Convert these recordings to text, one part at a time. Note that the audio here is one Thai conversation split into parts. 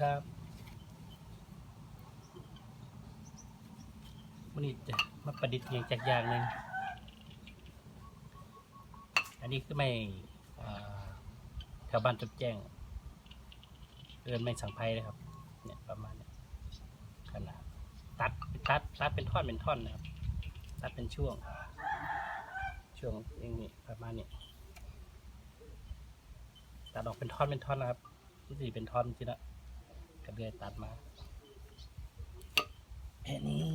ครับวันนี้จะมาประดิษฐ์อย่างจากอย่างหนึ่งอันนี้คือไม่อ่าแถวบ้านจบแจ้งเอินไม่สังไพนะครับ เนี่ยประมาณเนี้ยขนาดตัดตัดตัดเป็นท่อนเป็นท่อนนะครับ ตัดเป็นช่วง ช่วงอย่างนี้ประมาณนี้ตัดออกเป็นท่อนเป็นท่อนนะครับนี่สิเป็นท่อนจริงละ กระเดือยตัดมาแค่นี้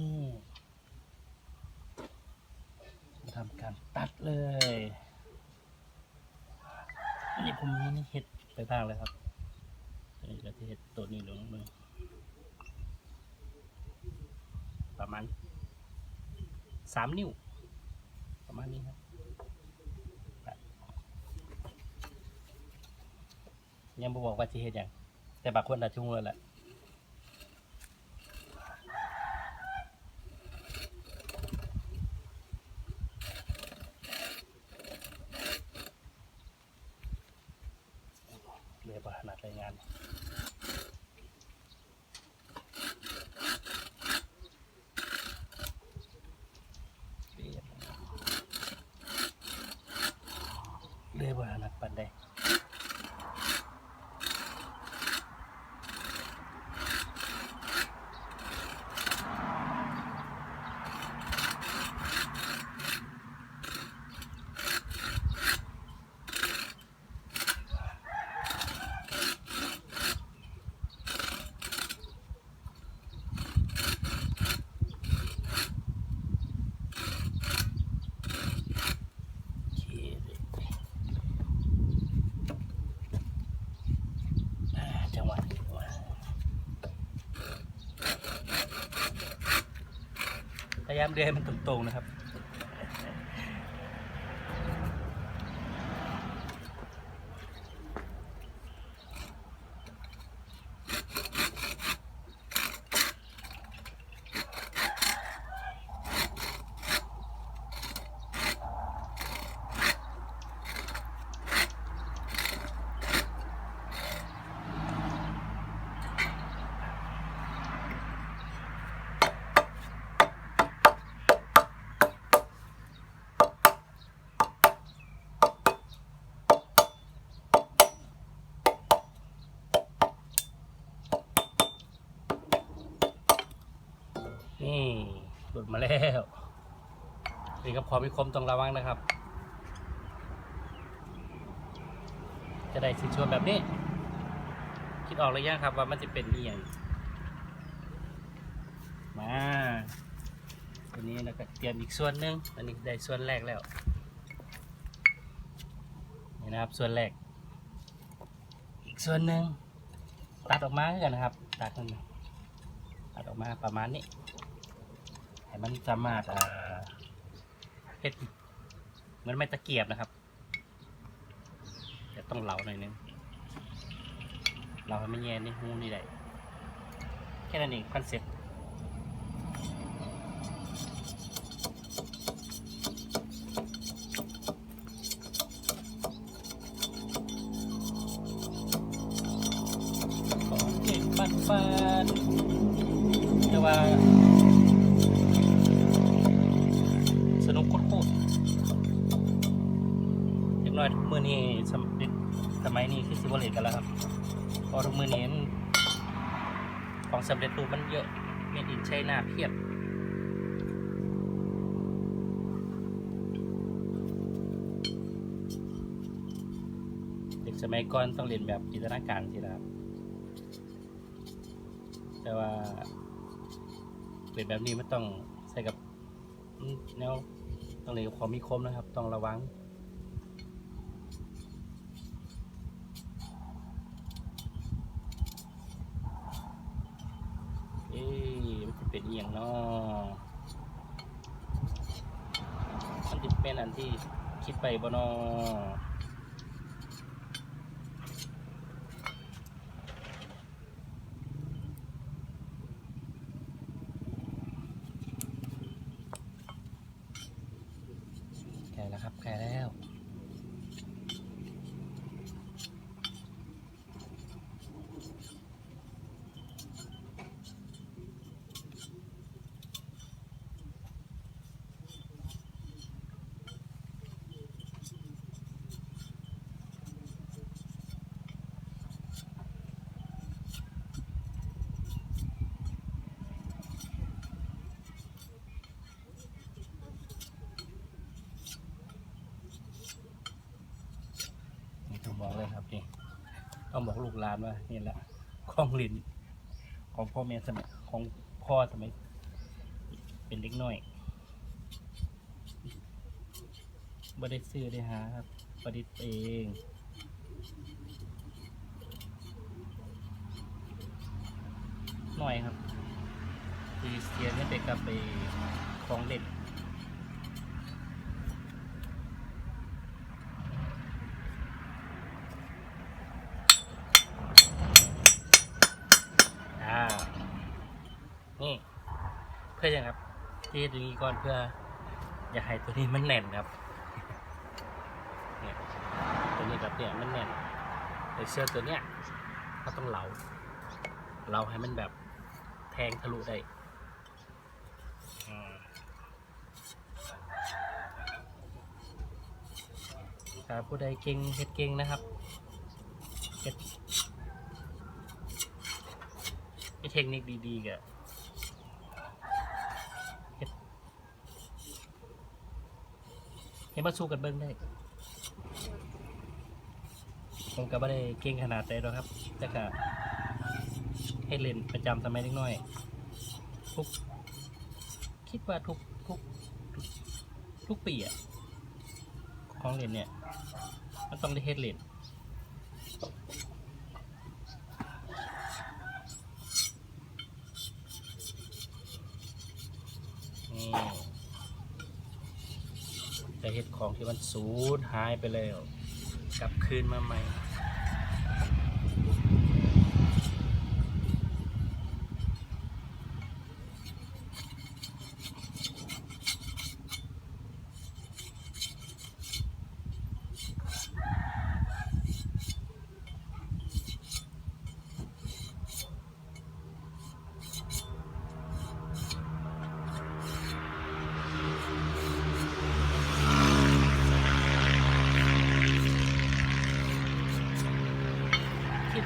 มาทำการตัดเลยนนี้ผมนี่เห็ดไปบ้างเลยครับนนี้เราจะเห็ดตัวนี้ลงมือประมาณสามนิ้ว ประมาณนี้ครับยังบ่บอกว่าจะเห็ดอย่าง แต่บางคนอาจจะงงแล้วแหละเรียบร้อยขนาดรายงาน เรียกว่าขนาดปันได้ โอเคเลยอ่าจังหวะนี้ว่าพยายา มเดินให้มันตรงๆนะครับ นี่ แล้วนี่ก็พอมีคมต้องระวังนะครับ จะได้ชิ้นส่วนแบบนี้ คิดออกหรือยังครับว่ามันจะเป็นนี่อย่างมาตัวนี้แล้วก็เตรียมอีกส่วนหนึ่งอันนี้ได้ส่วนแรกแล้วนี่นะครับส่วนแรก อีกส่วนหนึ่งตัดออกมากันนะครับ ตัดมันตัดออกมาประมาณนี้ ให้มันสามารถอ่เฮ็ดเหมือนไม่ตะเกียบนะครับจะต้องเหลาหน่อยนึงเราให้มันแย่ในหูนี่ได้แค่นั้นเองคอนเซ็ปต์ มัยนี้คือสิบเลตกันแล้วครับเพอทุกมือนี้นของสำเร็จรูปมันเยอะเมดินใช้หน้าเพียบเด็กสมัยก่อนต้องเรียนแบบจินตนาการสินะครับ แต่ว่าเรียนแบบนี้มันต้องใส่กับแนวต้องเลยนกับความมีคมนะครับ ต้องระวัง เอ๊ะมันจะเป็นเอหย่างเนาะมันจะเป็นอันที่คิดไปบ่เนาะแก่แล้วครับแก่แล้ว ต้องบอกลูกหลานว่านี่แหละของเลินของพ่อแม่สมัยของพ่อสมัยเป็นเด็กน้อยบ่ได้ซื้อได้หาครับประดิษฐ์เองหน่อยครับคือเสียไม่ไปกับไปของเล่นอ่า นี่ เพื่อยังครับ ที่ตรงนี้ก่อนเพื่อ อย่าให้ตัวนี้มันแน่นครับเนี่ยตัวนี้ครับเนี่ยมันแน่นไอเสื้อตัวเนี้ยก็ต้องเหลาเราให้มันแบบแทงทะลุได้อ่าถ้าผู้ใดเก่งเฮ็ดเก่งนะครับเฮ็ดเฮ็ดเทคนิคดีๆก็เฮ็ด เห็นมาสู้กันเบิ้งได้ผมก็ไม่ได้เก่งขนาดแต่หรอกครับ แต่ก็ให้เล่นประจำสมัยเล็กน้อยทุกคิดว่าทุกทุกทุกปีอะของเล่นเนี่ย มันต้องได้เฮ็ดเล่นแต่เฮ็ด ของที่มันสูญหายไปแล้ว กลับคืนมาใหม่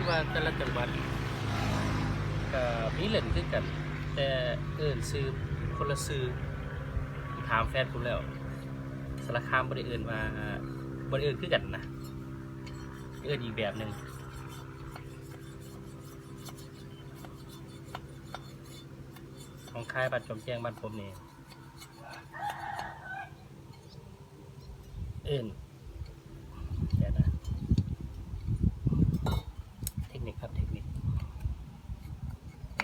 ว่าแต่ละจังหวัดก็มีเล่นคือกัน แต่เอิ้นซื้อคนละซื้อถามแฟนผมแล้วสารคามบ่ได้เอิ้นว่าบ่ได้เอิ้นคือกันนะเอิ้นอีกแบบหนึ่งของค่ายบัตรจอมแจ้งบ้านผมนี่เอิ้นเดี๋ยวนะ เทคนิคครับเทคนิค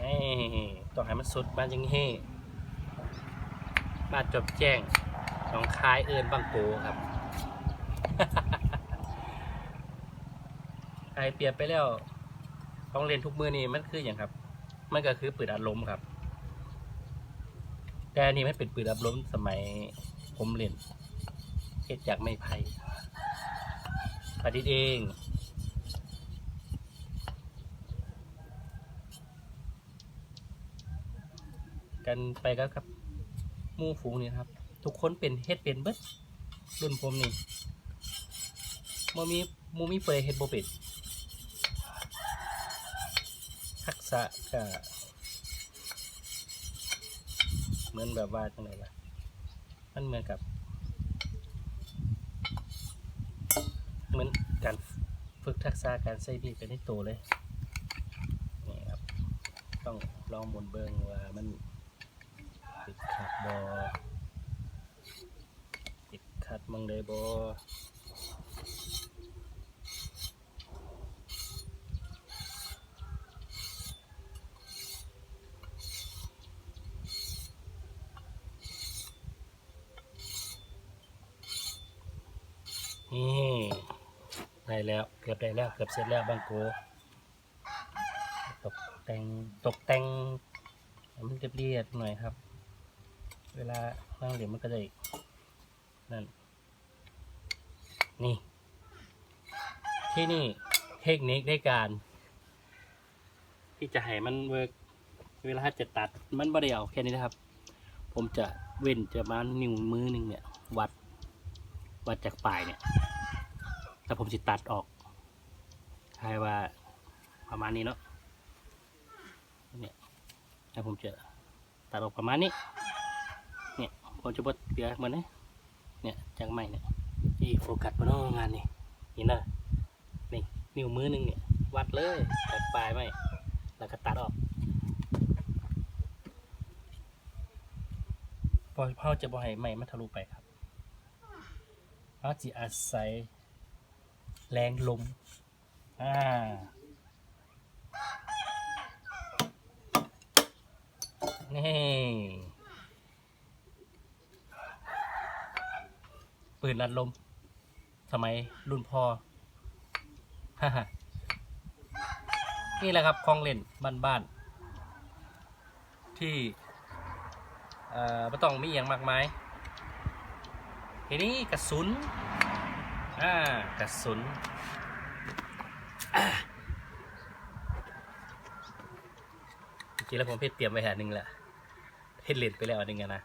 นี่ ต้องให้มันสุดบ้านยังเฮ่บ้านจบแจ้งหน้องคายเอินบางโกครับไอเปรียบไปแล้วต้องเรียนทุกมือนี่มันคืออย่างครับ มันก็คือปืนอัดลมครับ แต่อันนี่ไม่เป็นปืนอัดลมสมัยผมเรียนเฮ็ดจากไม้ไผ่ประดิษฐ์เอง กันไปก็กับมู่ฝูงนี่ครับ ทุกคนเป็นเฮ็ดเป็นเบิดรุ่นผมนี่มมีมูมีเปยเฮ็ดบ่เป็นทักษะก็เหมือนแบบว่าจังไดล่ะมันเหมือนกับ เหมือนการฝึกทักษะการใส่บีดไปในตัวเลยนี่ครับ ต้องลองหมุนเบิงว่ามัน ติดขัดบอติดขัดมังได้บอนี่ได้แล้วเกือบได้แล้วเกือบเสร็จแล้วบางโกตกแต่งตกแต่งมันเรียบๆหน่อยครับ เวลานั่งเหรียญมันก็จะนั่น นี่ ที่นี่เทคนิคในการ ที่จะให้มันเวิร์กเวลาจะตัดมันบ่ได้เอาแค่นี้นะครับ ผมจะเว้นจะมานิ้วมือหนึ่งเนี่ย วัด วัดจากปลายเนี่ยแล้วผมจะตัดออกให้ว่าประมาณนี้เนาะเนี่ยแล้วผมจะตัดออกประมาณนี้ เนี่ยผมจะบดเหลือเหมือนนี้เนี่ยจากไม้เนี่ยที่โฟกัสมาเนาะงานนี่นี่นะนี่นิ้วมือหนึงเนี่ย วัดเลยจากปลายไม่แล้วก็ตัดออกพอเขาจะบ่ให้ไม่มันทะลุไปครับเขาจะอาศัยแรงลมอ่านี่ ปืนอัดลม สมัยรุ่นพ่อนี่แหละครับของเล่นบ้านๆที่เอ่อไม่ต้องมีอย่างมากมายทีนี้กระสุนอ่ากระสุนจริงแล้วผมเพชรเตรียมไว้แหนหนึ่งแหละเพชรเล่นไปแล้วอันหนึ่งนะ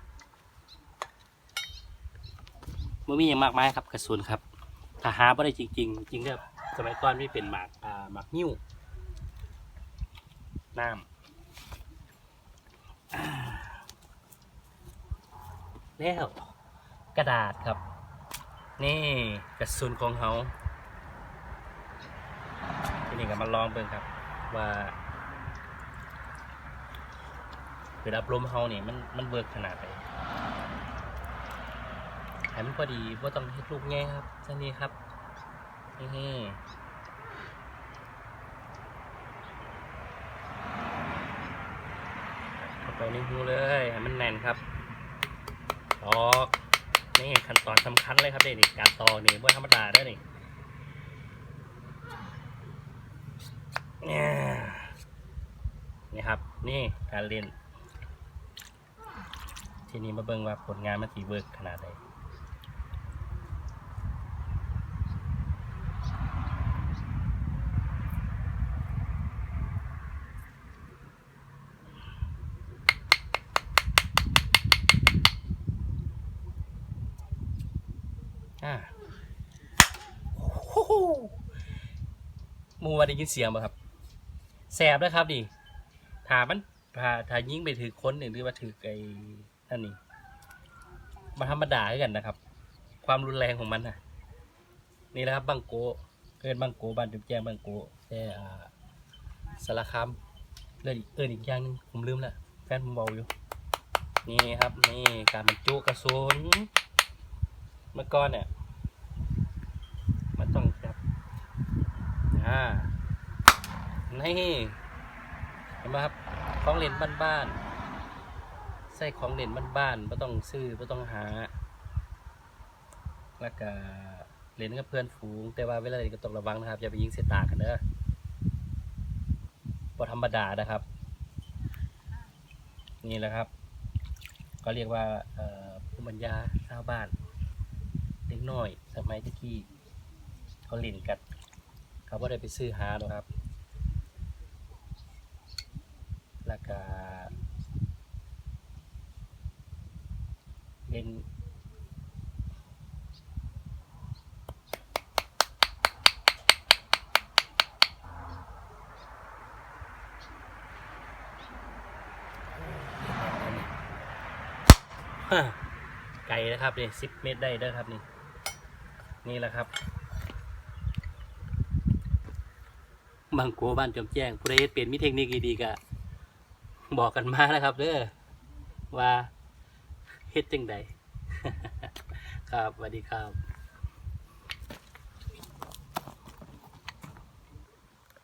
มันมีอย่างมากมายครับกระสุนครับถ้าหาไม่ได้จริง ๆ จริงๆก็สมัยก่อนไม่เป็นหมากอ่าหมากนิ้วน้ำแล้วกระดาษครับ นี่กระสุนของเขาทีนี้ก็มาลองเบิ่งครับ ว่าคือรับลมเขาเนี่ยมันมันเบิกขนาดไหน ให้มันพอดีว่าต้องเฮ็ดลูกแง่ครับแค่นี้ครับนี่เข้าไปในหูเลยให้มันแน่นครับตอกนี่ขั้นตอนสำคัญเลยครับเด็นี่การตอกนี่ว่าธรรมดาเด้นี่เนี่ยนี่ครับ นี่การเล่นทีนี้มาเบิ่งว่าผลงานมันสีเวิร์กขนาดไหน อ่ามูว่าได้ยินเสียงป่ะครับแสบนะครับดิถามันถาถายิงไปถือค้นหรือว่าถือไอ้นั่นนี่มาธรรมดาคือกันนะครับ ความรุนแรงของมันนะนี่แหละครับบังโกเกินบังโกบ้านจุ๊บแจงบังโกแต่สารคามเรื่องอีกเอออีกอย่างหนึงผมลืมละแฟนผมบอกอยู่ นี่ครับ นี่การบรรจุกระสุน เมื่อก่อนเนี่ยมันต้องแบบอ่านี่เห็นไหมครับของเล่นบ้านๆใส่ของเล่นบ้านๆไม่ต้องซื้อไม่ต้องหา แล้วก็เล่นกับเพื่อนฝูง แต่ว่าเวลาเล่นก็ต้องระวังนะครับอย่าไปยิงเสียตากันเด้อบ่ธรรมดานะครับ นี่แหละครับ ก็เรียกว่าภูมิปัญญาชาวบ้าน เด็กน้อย สมัยตะกี้เขาเล่นกันเขาไ่ได้ไปซื้อหาหรอกครับแล้วก็เล่นไก่นะครับนี่สิบเมตรได้เด้อครับนี่ นี่แหละครับ บางโกบ้านจอมแจ้งผู้ใดเฮ็ดเป็นมิเทคนิคดีๆก็บอกกันมานะครับเด้อว่าเฮ็ดจังใดครับสวัสดีครับ